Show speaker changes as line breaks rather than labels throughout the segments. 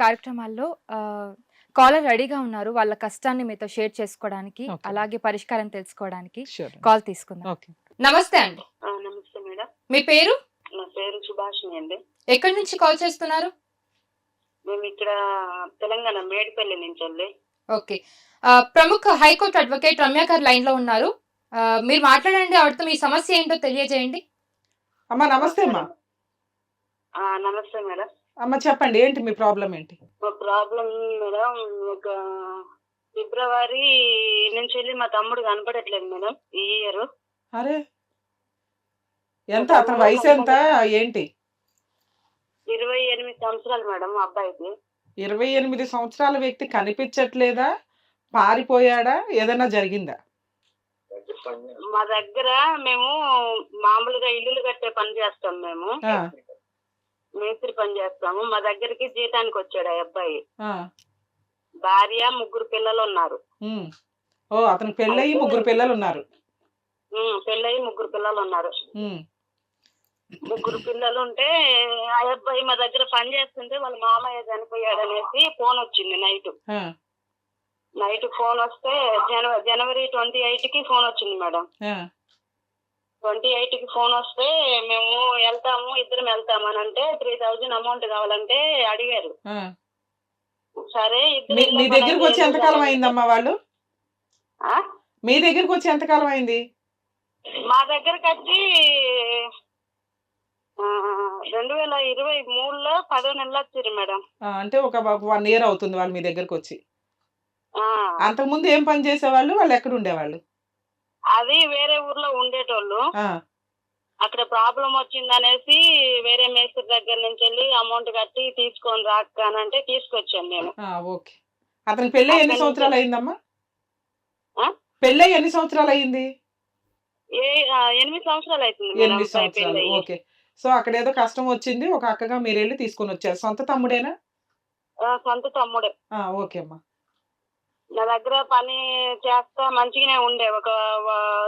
కార్యక్రమాల్లో కాలర్ రెడీగా ఉన్నారు. వాళ్ళ కష్టాన్ని మీతో షేర్ చేసుకోవడానికి. అలాగే పరిష్కారం తెలుసుకోవడానికి కాల్ తీసుకుందాం. నమస్తే అండి.
నమస్తే మేడం.
మీ పేరు?
నా పేరు సుభాషిణి అండి.
ఎక్కడి నుంచి కాల్ చేస్తున్నారు?
మేము ఇక్కడ తెలంగాణ మేడిపల్లి నుంచి అండి.
ఓకే. ప్రముఖ హైకోర్టు అడ్వకేట్ రమ్య గారు లైన్లో ఉన్నారు మీరు మాట్లాడండి ఆవిడతో మీ సమస్య ఏంటో తెలియజేయండి.
అమ్మా నమస్తే అమ్మా.
ఆ, నమస్తే మేడం.
అమ్మ చెప్పండి ఏంటి మీ ప్రాబ్లం ఏంటి?
మా ప్రాబ్లం మేడం ఒక ఫిబ్రవరి నుంచి వెళ్ళి మా తమ్ముడు కనపడట్లేదు మేడం ఈ ఇయర్.
అరే! ఎంత? అతని వయసు ఎంత? ఏంటి?
ఇరవై ఎనిమిది సంవత్సరాలు మేడం మా అబ్బాయికి.
ఇరవై ఎనిమిది సంవత్సరాల వ్యక్తి కనిపించట్లేదా? పారిపోయాడా? ఏదైనా జరిగిందా?
మా దగ్గర మేము మామూలుగా ఇల్లులు కట్టే పని చేస్తాం మేము. మేస్త్రి పని చేస్తాము. మా దగ్గరికి జీతానికి వచ్చాడు ఆ అబ్బాయి. భార్య ముగ్గురు పిల్లలు ఉన్నారు.
ఓ అతనికి పెళ్ళయి ముగ్గురు పిల్లలు ఉన్నారు.
పెళ్ళయి ముగ్గురు పిల్లలు ఉన్నారు. ముగ్గురు పిల్లలు ఉంటే ఆ అబ్బాయి మా దగ్గర పని చేస్తుంటే వాళ్ళ మామయ్య చనిపోయాడు అనేసి ఫోన్ వచ్చింది నైట్. నైట్ ఫోన్ వస్తే జనవరి జనవరి ట్వంటీ ఎయిట్కి ఫోన్ వచ్చింది మేడం. ట్వంటీ ఎయిట్కి ఫోన్ వస్తే మేము వెళ్తాము ఇద్దరం వెళ్తాము అని అంటే త్రీ థౌజండ్ అమౌంట్ కావాలంటే అడిగారు. సరే
మీ- దగ్గరికి. వచ్చి ఎంతకాలం అయిందమ్మా వాళ్ళు? మీ దగ్గరికి వచ్చి ఎంతకాలం అయింది?
మా దగ్గరకు వచ్చి రెండు వేల ఇరవై మూడులో పదో నెలలు వచ్చారు మేడం.
అంటే ఒక వన్ ఇయర్ అవుతుంది వాళ్ళు మీ దగ్గరకు వచ్చి. అంతకుముందు ఏం పని చేసేవాళ్ళు? వాళ్ళు ఎక్కడ ఉండేవాళ్ళు?
అది వేరే ఊర్లో ఉండేటోళ్ళు. అక్కడ ప్రాబ్లం వచ్చింది అనేసి వేరే మేస్త్రి దగ్గర నుంచి వెళ్ళి అమౌంట్ కట్టి తీసుకొని అంటే తీసుకొచ్చాను నేను.
ఓకే. అతనికి పెళ్ళి ఎన్ని సంవత్సరాలు అయిందమ్మా? పెళ్ళి ఎన్ని సంవత్సరాలు అయింది?
ఎనిమిది సంవత్సరాలు అవుతుంది
ఎనిమిది సంవత్సరాలు. ఓకే. సో అక్కడ ఏదో కష్టం వచ్చింది ఒక అక్కగా మీరు వెళ్ళి తీసుకొని వచ్చారు. సొంత తమ్ముడేనా?
సొంత తమ్ముడే.
ఓకే అమ్మా.
నా దగ్గర పని చేస్తా మంచిగానే ఉండే. ఒక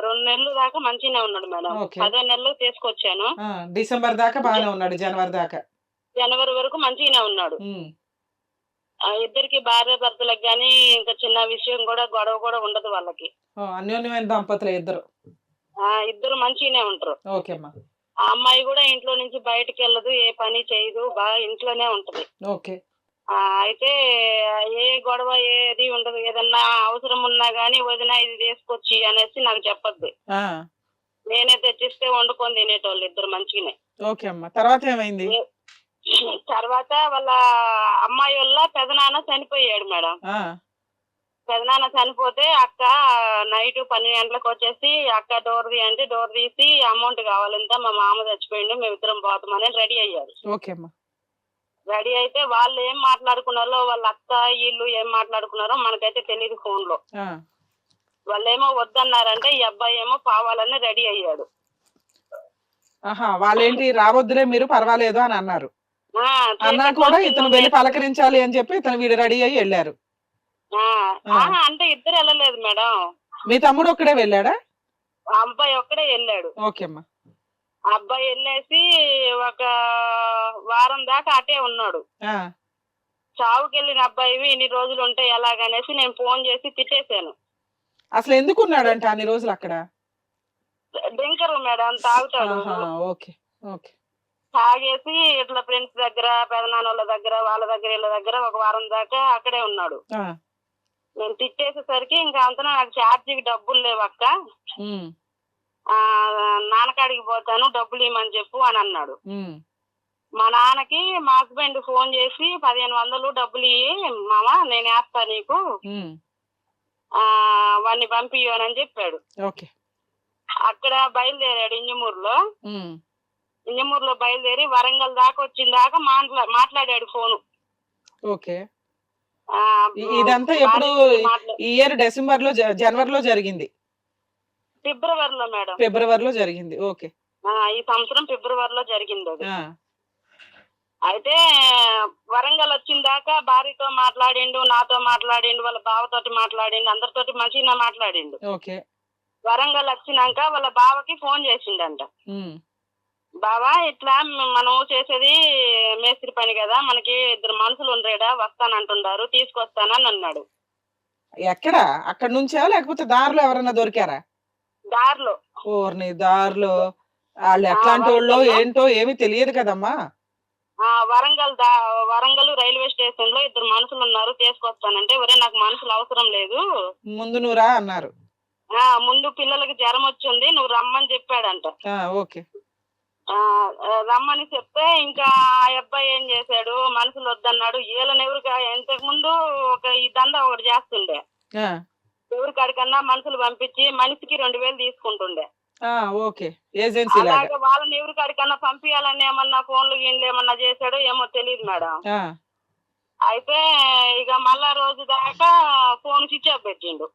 రెండు నెలలు దాకా మంచిగానే ఉన్నాడు మేడం. పదో నెలలు తీసుకొచ్చాను.
డిసెంబర్ దాకా బాగానే ఉన్నాడు జనవరి దాకా.
జనవరి వరకు మంచిగానే ఉన్నాడు. ఇద్దరికి భార్య భర్తలకు గానీ ఇంకా చిన్న విషయం కూడా గొడవ కూడా ఉండదు వాళ్ళకి.
అన్యోన్యమైన దంపతులు ఇద్దరు.
ఇద్దరు మంచిగానే ఉంటారు.
ఓకే అమ్మా.
ఆ అమ్మాయి కూడా ఇంట్లో నుంచి బయటికి వెళ్ళదు ఏ పని చేయదు బాగా ఇంట్లోనే ఉంటది.
ఓకే.
అయితే ఏ గొడవ ఏది ఉండదు. ఏదన్నా అవసరం ఉన్నా గానీ వదిన ఇది తీసుకొచ్చి అనేసి నాకు చెప్పద్దు. నేనే తెచ్చిస్తే వండుకొని తినేటోళ్ళు ఇద్దరు మంచిగానే.
ఓకే అమ్మా. తర్వాత ఏమైంది?
తర్వాత వాళ్ళ అమ్మాయి వల్ల పెదనాన్న చనిపోయాడు మేడం. పెదనాన్న చనిపోతే అక్క నైట్ పన్నెండు గంటలకు వచ్చేసి అక్క డోర్ తీ అంటే డోర్ తీసి అమౌంట్ కావాలంతా మా మామ చచ్చిపోయిండు మేము ఇద్దరం పోతామని రెడీ అయ్యారు.
ఓకే అమ్మా.
రెడీ అయితే వాళ్ళు ఏం మాట్లాడుకున్నారో వాళ్ళ అక్క వీళ్ళు ఏం మాట్లాడుకున్నారో మనకైతే తెలియదు
ఫోన్లో
వాళ్ళేమో వద్దన్నారంటే ఈ అబ్బాయి ఏమో కావాలని రెడీ అయ్యాడు.
వాళ్ళేంటి రావద్దులే మీరు పర్వాలేదు అని అన్నారు.
ఆ,
అన్నా కూడా ఇతను వెళ్ళి పలకరించాలి అని చెప్పి ఇతను వీడు రెడీ అయ్యి వెళ్ళారు.
అంటే ఇద్దరు వెళ్ళలేదు మేడం.
మీ తమ్ముడు ఒక్కడే వెళ్ళాడా?
ఆ అబ్బాయి ఒక్కడే వెళ్ళాడు.
ఓకే అమ్మా.
అబ్బాయి వెళ్ళేసి ఒక వారం దాకా అటే ఉన్నాడు. చావుకి వెళ్ళిన అబ్బాయివి ఇన్ని రోజులు ఉంటే ఎలాగనేసి నేను ఫోన్ చేసి తిట్టేశాను.
అసలు ఎందుకు ఉన్నాడంట అన్ని రోజులు అక్కడ?
డ్రింకర్ మేడం తాగుతాడు.
ఆహా, ఓకే ఓకే.
తాగేసి ఇట్లా ఫ్రెండ్స్ దగ్గర పెదనాన్న వాళ్ళ దగ్గర వాళ్ళ దగ్గర వీళ్ళ దగ్గర ఒక వారం దాకా అక్కడే ఉన్నాడు. నేను తిట్టేసేసరికి ఇంకా అంతా నాకు ఛార్జీకి డబ్బులు లేవు అక్క
ఉమ్,
ఆ, నాన్నకాడికి పోతాను డబ్బులు ఇవ్వమని చెప్పు అని అన్నాడు. మా నాన్నకి మా హస్బెండ్ ఫోన్ చేసి పదిహేను వందలు డబ్బులు ఇయ్యి మామ నేను వేస్తా నీకు. వాడిని పంపియ్యనని చెప్పాడు.
ఓకే.
అక్కడ బయలుదేరాడు ఇంజమూరులో ఇంజమూరులో బయలుదేరి వరంగల్ దాకా వచ్చిన దాకా మాట్లా మాట్లాడాడు ఫోను.
ఓకే. ఇదంతా ఎప్పుడు ఇయర్ డిసెంబర్లో జనవరిలో జరిగింది.
ఫిబ్రవరిలో మేడం.
ఫిబ్రవరిలో జరిగింది. ఓకే.
ఆ, ఈ సంవత్సరం ఫిబ్రవరిలో జరిగింది అది. అయితే వరంగల్ వచ్చిన దాకా భార్యతో మాట్లాడిండు నాతో మాట్లాడిండు వాళ్ళ బావతోటి మాట్లాడిండు అందరితోటి మంచిగా మాట్లాడిండు.
ఓకే.
వరంగల్ వచ్చినాక వాళ్ళ బావకి ఫోన్ చేసిండంట. బావా ఇట్లా మనం చేసేది మేస్త్రి పని కదా మనకి ఇద్దరు మనుషులు ఉండరేడా వస్తానంటున్నారు తీసుకొస్తానని అన్నాడు.
ఎక్కడ? అక్కడ నుంచా లేకపోతే దారిలో ఎవరైనా దొరికారా?
దారిలో.
ఓర్ని దారిలో. వాళ్ళు ఎట్లాంటి వాళ్ళో? ఏంటో ఏమీ తెలియదు కదమ్మా.
ఆ వరంగల్ దా వరంగల్ రైల్వే స్టేషన్లో ఇద్దరు మనుషులు ఉన్నారు తీసుకొస్తానంటే ఒరే నాకు మనుషులు అవసరం లేదు.
ముందు నువ్వు రా అన్నారు.
ఆ ముందు పిల్లలకి జ్వరం వచ్చింది నువ్వు రమ్మని చెప్పాడంట.
ఓకే.
రమ్మని చెప్తే ఇంకా ఆ అబ్బాయి ఏం చేశాడు? మనుషులు వద్దన్నాడు. వీళ్ళని ఎవరికి? ఇంతకు ముందు ఒక ఈ దందా ఒకటి చేస్తుండే.
ఆ,
ఎవరి కాడికన్నా మనుషులు పంపించి మనిషికి రెండు వేలు తీసుకుంటుండే.
ఓకే. ఏజెన్సీ లాగా.
అలాగే వాళ్ళని ఎవరి కాడికన్నా పంపించాలని ఏమన్నా ఫోన్లు గీన్లు ఏమన్నా చేశాడో ఏమో తెలియదు మేడం. అయితే ఇక మళ్ళా రోజు దాకా ఫోన్ స్విచ్ ఆఫ్ పెట్టిండు.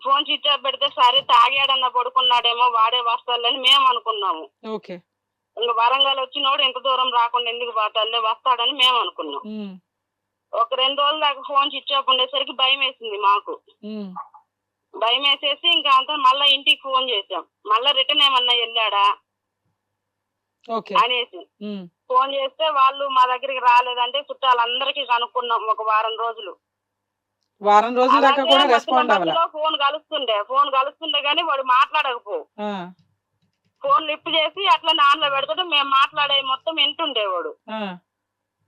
ఫోన్ స్విచ్ ఆఫ్ పెడితే సరే తాగాడన్నా పడుకున్నాడేమో వాడే వస్తాడని మేము అనుకున్నాము.
ఓకే.
ఇంకా వరంగల్ వచ్చినోడు ఇంత దూరం రాకుండా ఎందుకు పోతాడులే వస్తాడని మేము అనుకున్నాం. ఒక రెండు రోజుల దాకా ఫోన్ స్విచ్ ఆఫ్ ఉండేసరికి భయం వేసింది మాకు. భయం వేసేసి ఇంకా అంతా మళ్ళా ఇంటికి ఫోన్ చేసాం మళ్ళా రిటర్న్ ఏమన్నా వెళ్ళాడా? అనేసి. ఫోన్ చేస్తే వాళ్ళు మా దగ్గరికి రాలేదంటే చుట్టాలందరికీ కనుక్కున్నాం ఒక వారం రోజులు.
వారం రోజుల దాకా కూడా రెస్పాండ్
ఫోన్ కలుస్తుండే. ఫోన్ కలుస్తుండే గానీ వాడు మాట్లాడకపో. ఫోన్ లిఫ్ట్ చేసి అట్లా ఆన్లో పెడతాడు మేము మాట్లాడే మొత్తం వింటుండేవాడు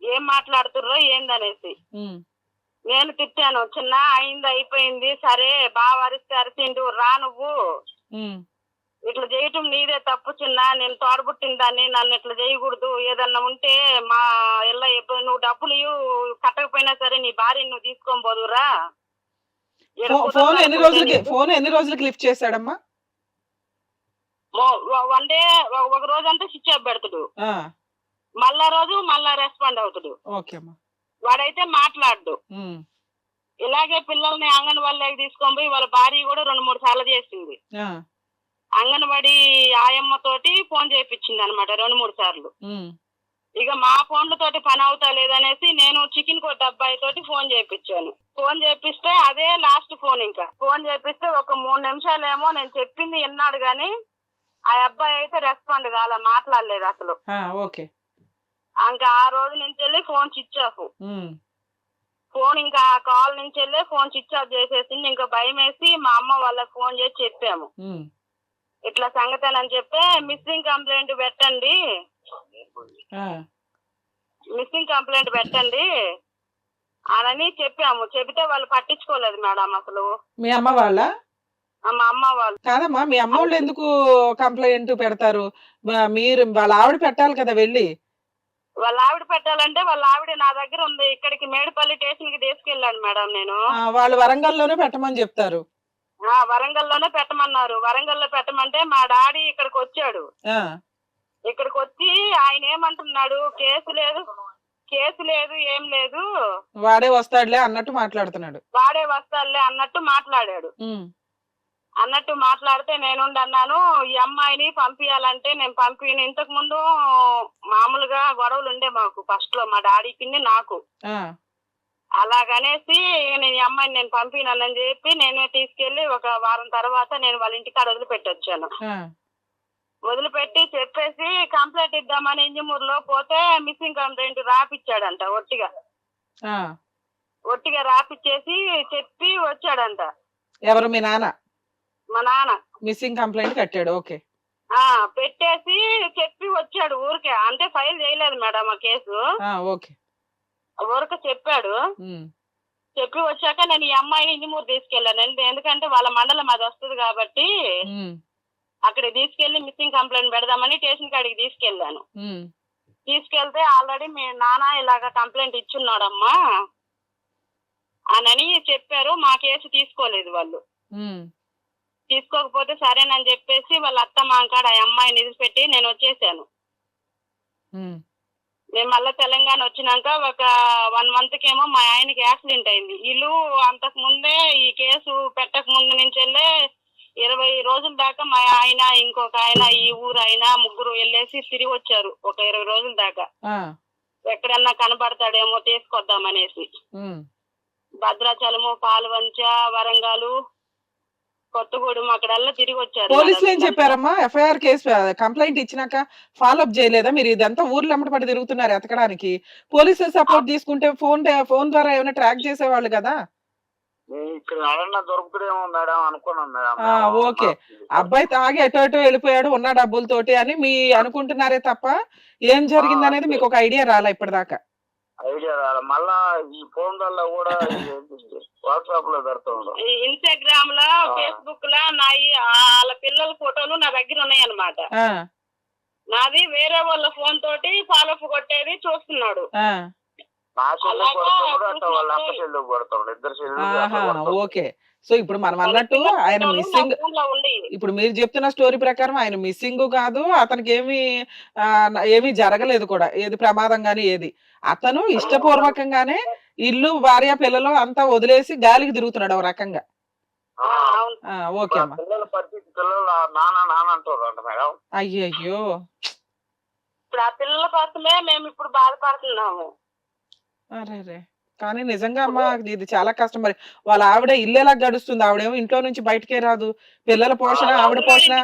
ఏం మాట్లాడుతుర్రో ఏందనేసి. నేను తిట్టాను చిన్న అయింది అయిపోయింది సరే బాగా అరిస్తే అరిసిండు రా నువ్వు. ఇట్లా చేయటం నీదే తప్పు చిన్న నేను తోడబుట్టిన దాన్ని నన్ను ఇట్లా చేయకూడదు. ఏదన్నా ఉంటే మా ఎప్పుడు నువ్వు డబ్బులు ఇవ్వు, కట్టకపోయినా సరే నీ భార్యని నువ్వు తీసుకొని పోదురా
ఫోన్ ఎన్ని రోజులకి. ఫోన్ ఎన్ని రోజులకి లిఫ్ట్ చేశాడమ్మా?
వన్ డే ఒక- రోజు అంతా స్విచ్ ఆఫ్ పెడతాడు.
ఆ,
మళ్ళా రోజు మళ్ళా రెస్పాండ్ అవుతాడు. వాడైతే మాట్లాడు ఇలాగే పిల్లల్ని అంగన్వాడీలోకి తీసుకొని పోయి వాళ్ళ భార్య కూడా రెండు మూడు సార్లు చేసింది. అంగన్వాడీ ఆయమ్మ తోటి ఫోన్ చేయించింది అనమాట రెండు మూడు సార్లు. ఇక మా ఫోన్లతోటి పని అవుతా లేదనేసి నేను చికెన్ కొట్టు అబ్బాయి తోటి ఫోన్ చేయించాను ఫోన్ చేపిస్తే అదే లాస్ట్ ఫోన్ ఇంకా. ఫోన్ చేపిస్తే ఒక మూడు నిమిషాలేమో నేను చెప్పింది విన్నాడు గాని ఆ అబ్బాయి అయితే రెస్పాండ్ కాల మాట్లాడలేదు అసలు.
ఓకే.
ఇంకా ఆ రోజు నుంచి వెళ్ళి ఫోన్ స్విచ్ ఆఫ్. ఫోన్ ఇంకా ఆ కాల్ నుంచి వెళ్ళి ఫోన్ స్విచ్ ఆఫ్ చేసేసింది. ఇంకా భయం వేసి మా అమ్మ వాళ్ళకి ఫోన్ చేసి చెప్పాము. ఇట్లా సంగతేనని చెప్తే మిస్సింగ్ కంప్లైంట్ పెట్టండి. మిస్సింగ్ కంప్లైంట్ పెట్టండి. అని చెప్పాము. చెబితే వాళ్ళు పట్టించుకోలేదు మేడం అసలు.
మీ అమ్మ వాళ్ళ?
మా అమ్మ వాళ్ళు.
కాదమ్మా మీ అమ్మ వాళ్ళు ఎందుకు కంప్లైంట్ పెడతారు? మీరు వాళ్ళ ఆవిడ పెట్టాలి కదా వెళ్ళి.
వాళ్ళ ఆవిడ పెట్టాలంటే వాళ్ళ ఆవిడ నా దగ్గర ఉంది. ఇక్కడికి మేడిపల్లి స్టేషన్కి తీసుకెళ్ళాను మేడం నేను.
వాళ్ళు వరంగల్లోనే పెట్టమని చెప్తారు.
ఆ వరంగల్లోనే పెట్టమన్నారు. వరంగల్లో పెట్టమంటే మా డాడీ ఇక్కడికి వచ్చాడు. ఇక్కడికి వచ్చి ఆయన ఏమంటున్నాడు? కేసు లేదు. కేసు లేదు ఏం లేదు.
వాడే వస్తాడులే అన్నట్టు మాట్లాడుతున్నాడు.
వాడే వస్తాడులే అన్నట్టు మాట్లాడాడు. అన్నట్టు మాట్లాడితే నేనుండి అన్నాను ఈ అమ్మాయిని పంపించాలంటే నేను పంపిన ఇంతకు ముందు మామూలుగా గొడవలు ఉండే మాకు ఫస్ట్లో మా డాడీకి నాకు. అలాగనేసి నేను ఈ అమ్మాయిని నేను పంపినానని చెప్పి నేనే తీసుకెళ్ళి ఒక వారం తర్వాత నేను వాళ్ళ ఇంటికాడ వదిలిపెట్టి వచ్చాను
ఆ,
వదిలిపెట్టి చెప్పేసి కంప్లైంట్ ఇద్దామని ఇంజమూరులో పోతే మిస్సింగ్ కంప్లైంట్ రాపిచ్చాడంట ఒట్టిగా. ఒట్టిగా రాపిచ్చేసి చెప్పి వచ్చాడంట.
ఎవరు మీ నాన్న?
మా నాన్న.
మిస్సింగ్ కంప్లైంట్ కట్టాడు ఓకే.
ఆ పెట్టేసి చెప్పి వచ్చాడు ఊరికే. అంటే ఫైల్ చేయలేదు మేడం ఆ కేసు.
ఆ, ఓకే.
ఊరికే చెప్పాడు.
ఉమ్,
చెప్పి వచ్చాక నేను ఈ అమ్మాయిని ఇంజమూరు తీసుకెళ్ళాను. ఎందు- ఎందుకంటే వాళ్ళ మండలం అది వస్తుంది కాబట్టి
ఉమ్,
అక్కడ తీసుకెళ్ళి మిస్సింగ్ కంప్లైంట్ పెడదామని స్టేషన్ కాడికి తీసుకెళ్ళాను.
ఉమ్,
తీసుకెళ్తే ఆల్రెడీ మీ నాన్న ఇలాగ కంప్లైంట్ ఇచ్చున్నాడమ్మా. అనని చెప్పారు మా కేసు తీసుకోలేదు వాళ్ళు.
ఉమ్,
తీసుకోకపోతే సరేనని చెప్పేసి వాళ్ళ అత్త మా కాడ ఆ అమ్మాయిని నిలిచిపెట్టి నేను వచ్చేసాను. నేను మళ్ళీ తెలంగాణ వచ్చినాక ఒక వన్ మంత్ కేమో మా ఆయనకి యాక్సిడెంట్ అయింది. వీళ్ళు అంతకు ముందే ఈ కేసు పెట్టక ముందు నుంచి వెళ్ళే ఇరవై రోజుల దాకా మా ఆయన ఇంకొక ఆయన ఈ ఊరు ఆయన ముగ్గురు వెళ్ళేసి తిరిగి వచ్చారు ఒక ఇరవై రోజుల దాకా. ఎక్కడన్నా కనబడతాడేమో తీసుకొద్దామనేసి. భద్రాచలము పాల్వంచ వరంగల్ కొత్తగూడెం అక్కడల్లా తిరిగి వచ్చారు
పోలీసులు ఏం. చెప్పారమ్మా? ఎఫ్ఐఆర్ కేసు కంప్లైంట్ ఇచ్చినాక ఫాలో అప్ చేయలేదా? మీరు ఇదంతా ఊర్లో ఎమ్మటపడి తిరుగుతున్నారు ఎతకడానికి. పోలీసులు సపోర్ట్ తీసుకుంటే ఫోన్ ఫోన్ ద్వారా ఏమైనా ట్రాక్ చేసేవాళ్ళు కదా?
నేను ఇక్కడ ఎవరన్నా దొరుకుతాడేమో మేడం అనుకున్నాం మేడం.
ఆ, ఓకే. అబ్బాయి తాగి ఎటో ఎటో వెళ్ళిపోయాడు ఉన్న డబ్బులతోటి అని మీ అనుకుంటున్నారే తప్ప ఏం జరిగింది అనేది మీకు ఒక ఐడియా రాలా ఇప్పటిదాకా?
ఐడియా రాలే. మళ్ళా ఈ ఫోన్ వల్ల కూడా వాట్సాప్లో పెడుతుండ్రు
ఈ ఇన్స్టాగ్రామ్లో ఫేస్బుక్లో నా ఈ- వాళ్ళ పిల్లల ఫోటోలు నా దగ్గర ఉన్నాయి అన్నమాట
ఆ,
నాది వేరే వాళ్ళ ఫోన్ తోటి ఫాలో అప్ కొట్టేది చూస్తున్నాడు.
ఆ,
నా చెల్లి
అలాగా
కొడుతుండ్రు అట్లా వాళ్ళ
చూసినప్పుడు-
చెల్లి కొడుతుండ్రు ఇద్దరు చెల్లి
ఓకే. సో ఇప్పుడు మనం అన్నట్టు ఆయన మిస్సింగ్ ఇప్పుడు మీరు చెప్తున్న స్టోరీ ప్రకారం ఆయన మిస్సింగ్ కాదు అతనికి ఏమి ఏమీ జరగలేదు కూడా ఏది ప్రమాదం గాని ఏది. అతను ఇష్టపూర్వకంగానే ఇల్లు భార్య పిల్లలు అంతా వదిలేసి గాలికి తిరుగుతున్నాడు ఒక రకంగా. ఓకే అమ్మా. అయ్యయ్యో.
ఇప్పుడు ఆ పిల్లల కోసమే మేము ఇప్పుడు బాధపడుతున్నాము.
అరే కానీ నిజంగా అమ్మా ఇది చాలా కష్టం. మరి వాళ్ళ ఆవిడ ఇల్లు ఎలా గడుస్తుంది? ఆవిడేమో ఇంట్లో నుంచి బయటకే రాదు. పిల్లల పోషణ ఆవిడ పోషణ.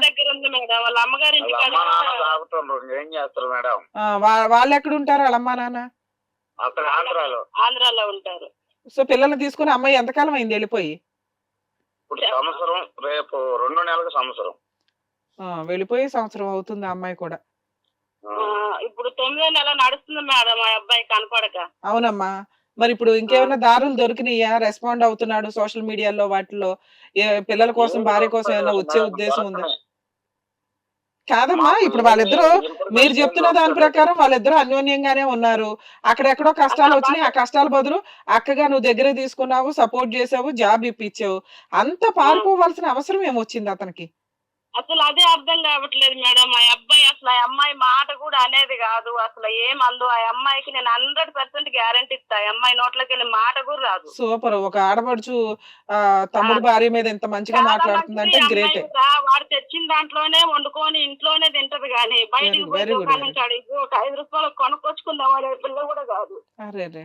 వాళ్ళ
ఎక్కడ ఉంటారు వాళ్ళ అమ్మా నాన్న
ఆంధ్రాలో.
ఆంధ్రాలో ఉంటారు.
సో పిల్లల్ని తీసుకుని అమ్మాయి ఎంతకాలం అయింది వెళ్ళిపోయి?
ఇప్పుడు సంవత్సరం రేపు రెండు నెలలకు సంవత్సరం.
ఆ, వెళ్ళిపోయి సంవత్సరం అవుతుంది ఆ అమ్మాయి కూడా.
ఇప్పుడు తొమ్మిదో నెల నడుస్తుంది మేడం మా అబ్బాయి కనపడక.
అవునమ్మా. మరి ఇప్పుడు ఇంకేమైనా దారులు దొరికినాయా? రెస్పాండ్ అవుతున్నాడు సోషల్ మీడియాలో వాటిలో. పిల్లల కోసం భార్య కోసం ఏమైనా వచ్చే ఉద్దేశం ఉందా? కాదమ్మా ఇప్పుడు వాళ్ళిద్దరూ మీరు చెప్తున్న దాని ప్రకారం వాళ్ళిద్దరూ అన్యోన్యంగానే ఉన్నారు. అక్కడెక్కడో కష్టాలు వచ్చినాయి. ఆ కష్టాల బదులు అక్కగా నువ్వు దగ్గర తీసుకున్నావు సపోర్ట్ చేసావు జాబ్ ఇప్పించావు అంత పారిపోవాల్సిన అవసరం ఏమొచ్చింది అతనికి?
అసలు అదే అర్థం కావట్లేదు మేడం. ఆ అబ్బాయి అసలు ఆ అమ్మాయి మాట కూడా అనేది కాదు. అసలు ఏమందు ఆ అమ్మాయికి నేను హండ్రెడ్ పర్సెంట్ గ్యారంటీ ఇస్తా. ఆ అమ్మాయి నోట్లోకి వెళ్ళి మాట కూడా రాదు.
సూపర్. ఒక ఆడపడుచు ఆ తమ్ముడు భార్య మీద ఎంత మంచిగా మాట్లాడుతుందంటే గ్రేట్.
వాడు తెచ్చిన దాంట్లోనే వండుకొని ఇంట్లోనే తింటది కానీ బయటికి
Very-
పోయి దుకాణం కాడికి ఒక ఐదు రూపాయలు కొనుక్కొచ్చుకుందాం అనే పిల్ల కూడా కాదు.
అరే రే